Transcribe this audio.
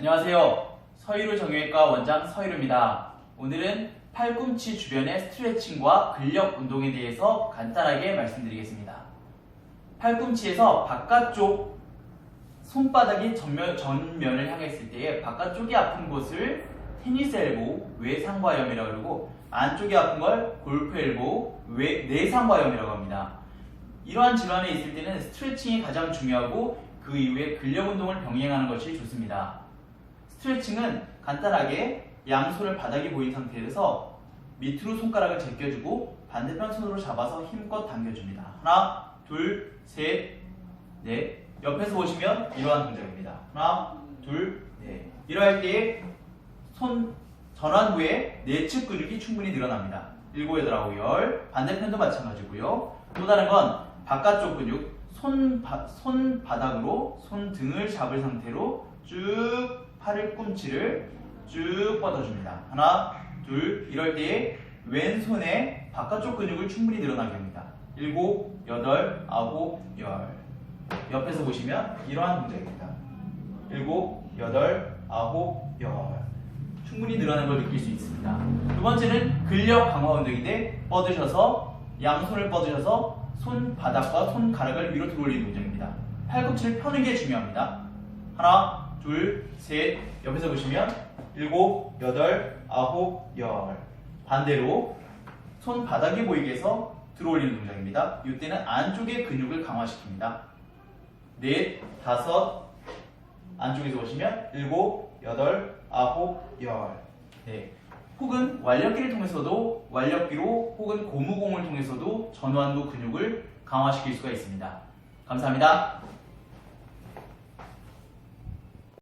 안녕하세요. 서희루 정형외과 원장 서희루입니다. 오늘은 팔꿈치 주변의 스트레칭과 근력 운동에 대해서 간단하게 말씀드리겠습니다. 팔꿈치에서 바깥쪽 손바닥이 전면, 전면을 향했을 때에 바깥쪽이 아픈 곳을 테니스 엘보우, 외상과염이라고 그러고 안쪽이 아픈 걸 골프 엘보우, 외, 내상과염이라고 합니다. 이러한 질환에 있을 때는 스트레칭이 가장 중요하고 그 이후에 근력 운동을 병행하는 것이 좋습니다. 스트레칭은 간단하게 양손을 바닥에 보인 상태에서 밑으로 손가락을 제껴주고 반대편 손으로 잡아서 힘껏 당겨줍니다. 하나, 둘, 셋, 넷. 옆에서 보시면 이러한 동작입니다. 하나, 둘, 넷. 이러할 때에 손 전환 후에 내측 근육이 충분히 늘어납니다. 일곱, 여덟, 아홉, 열. 반대편도 마찬가지고요. 또 다른 건 바깥쪽 근육 손, 바, 손바닥으로 손등을 잡을 상태로 쭉 팔을 꿈치를 쭉 뻗어줍니다. 하나, 둘, 이럴 때에 왼손에 바깥쪽 근육을 충분히 늘어나게 합니다. 일곱, 여덟, 아홉, 열. 옆에서 보시면 이러한 동작입니다. 일곱, 여덟, 아홉, 열. 충분히 늘어나는 걸 느낄 수 있습니다. 두 번째는 근력 강화 운동인데 뻗으셔서 양손을 뻗으셔서 손바닥과 손가락을 위로 들어올리는 동작입니다. 팔꿈치를 펴는 게 중요합니다. 하나, 둘, 셋. 옆에서 보시면 일곱, 여덟, 아홉, 열. 반대로 손바닥이 보이게 해서 들어올리는 동작입니다. 이때는 안쪽의 근육을 강화시킵니다. 넷, 다섯, 안쪽에서 보시면 일곱, 여덟, 아홉, 열. 네. 혹은 완력기를 통해서도 완력기로 혹은 고무공을 통해서도 전완부 근육을 강화시킬 수가 있습니다. 감사합니다.